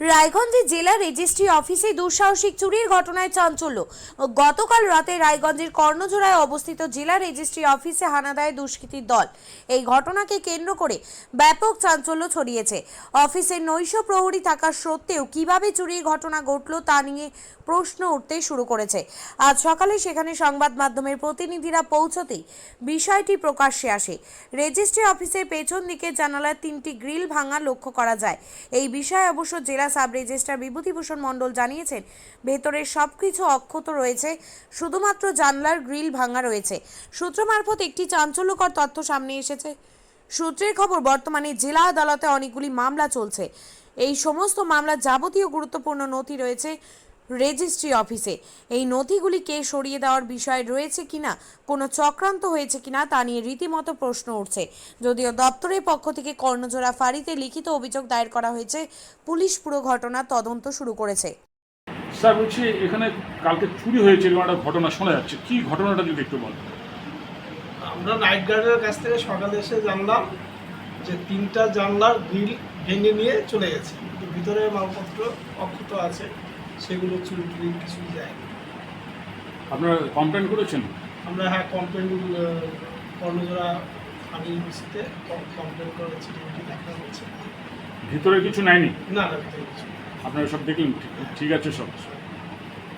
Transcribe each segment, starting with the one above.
রায়গঞ্জে জেলা রেজিস্ট্রি অফিসে দুঃসাহসিক চুরির ঘটনায় চাঞ্চল্য। গতকাল রাতে রায়গঞ্জের কর্ণজোড়ায় অবস্থিত জেলা রেজিস্ট্রি অফিসে হানা দেয় দুষ্কৃতীর দল। এই ঘটনাকে কেন্দ্র করে ব্যাপক চাঞ্চল্য ছড়িয়েছে। অফিসে নৈশ প্রহরী থাকা সত্ত্বেও কীভাবে চুরির ঘটনা ঘটল তা নিয়ে প্রশ্ন উঠতে শুরু করেছে। আজ সকালে সেখানে সংবাদ মাধ্যমের প্রতিনিধিরা পৌঁছতেই বিষয়টি প্রকাশ্যে আসে। রেজিস্ট্রি অফিসের পেছন দিকে জানালার তিনটি গ্রিল ভাঙা লক্ষ্য করা যায়। এই বিষয়ে অবশ্য জেলা সাব রেজিস্ট্রার বিভূতিভূষণ মণ্ডল জানিয়েছেন ভেতরের সব কিছু অক্ষত রয়েছে, শুধুমাত্র জানলার গ্রিল ভাঙা রয়েছে। সূত্র মারফত একটি চাঞ্চল্যকর তথ্য সামনে এসেছে। সূত্রের খবর, বর্তমানে জেলা আদালতে অনেকগুলি মামলা চলছে। এই সমস্ত মামলার যাবতীয় গুরুত্বপূর্ণ নথি রয়েছে। রেজিস্ট্রি অফিসে। এই নথিগুলিকে সরিয়ে দেওয়ার বিষয় রয়েছে কিনা কোনো চক্রান্ত হয়েছে কিনা তা নিয়ে রীতিমতো প্রশ্ন উঠছে। যদিও দপ্তরের পক্ষ থেকে কর্ণজোড়া ফাঁড়িতে লিখিত অভিযোগ দায়ের করা হয়েছে পুলিশ পুরো ঘটনার তদন্ত শুরু করেছে। স্যার বলছি এখানে কালকে চুরি হয়েছে এরকম একটা ঘটনা শোনা যাচ্ছে। কি ঘটনাটা যদি একটু বল আমরা নাইট গার্ডের কাছ থেকে সকালে এসে জানলাম যে তিনটা জানলার গ্রিল ভেঙে নিয়ে চলে গেছে। কিন্তু ভিতরে মালপত্র অক্ষত আছে। সেগুলো চুরি টুরি কিছুই যায় আপনারা কমপ্লেন করেছেন? আমরা হ্যাঁ কমপ্লেন কর্ণজোড়া আমি ইউনিভার্সিটিতে কমপ্লেন করে চিঠি দেখা হচ্ছে ভিতরে কিছু নেয়নি? না না ভিতরে কিছু আপনারা সব দেখলেন? ঠিক- আছে সব।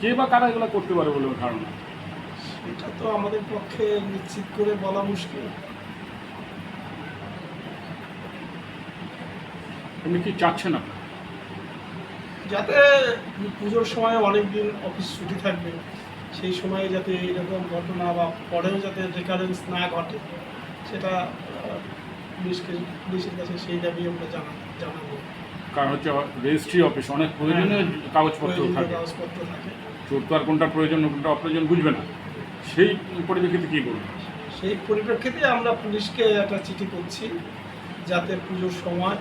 কে বা কারা এগুলো করতে পারে বলে ধারণা? এটা তো আমাদের পক্ষে নিশ্চিত করে বলা মুশকিল। এমনি কি চাচ্ছেন আপনারা? যাতে পুজোর সময় অনেক দিন অফিস ছুটি থাকবে সেই সময়ে যাতে এইরকম ঘটনা বা পরেও যাতে রেকারেন্স না ঘটে সেটা পুলিশকে পুলিশের কাছে সেই দাবি আমরা জানা জানাব। কারণ হচ্ছে রেজিস্ট্রি অফিস অনেক প্রয়োজনীয় কাগজপত্র প্রয়োজনীয় থাকে। কাগজপত্র থাকে। চোর তো আর কোনটা প্রয়োজন কোনটা অপ্রয়োজন বুঝবে না। সেই পরিপ্রেক্ষিতে কী বলবেন সেই পরিপ্রেক্ষিতে আমরা পুলিশকে একটা চিঠি করছি যাতে পুজোর সময়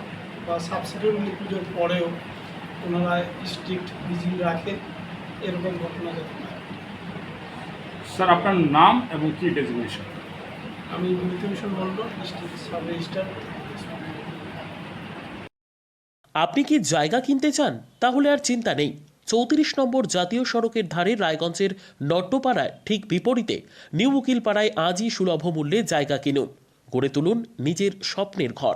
বা সাবসিডিউটলি পুজোর পরেও ওনারা স্ট্রিক্ট ভিজিল রাখে এরকম ঘটনা যাতে না। স্যার আপনার নাম এবং কি ডেজিগনেশন আমি Bibhutibhushan Mondal district sub registrar আপনি কি জায়গা কিনতে চান? তাহলে আর চিন্তা নেই। চৌত্রিশ নম্বর জাতীয় সড়কের ধারে রায়গঞ্জের নট্টপাড়ায় ঠিক বিপরীতে নিউ উকিলপাড়ায় আজই সুলভ মূল্যে জায়গা কিনুন। গড়ে তুলুন নিজের স্বপ্নের ঘর।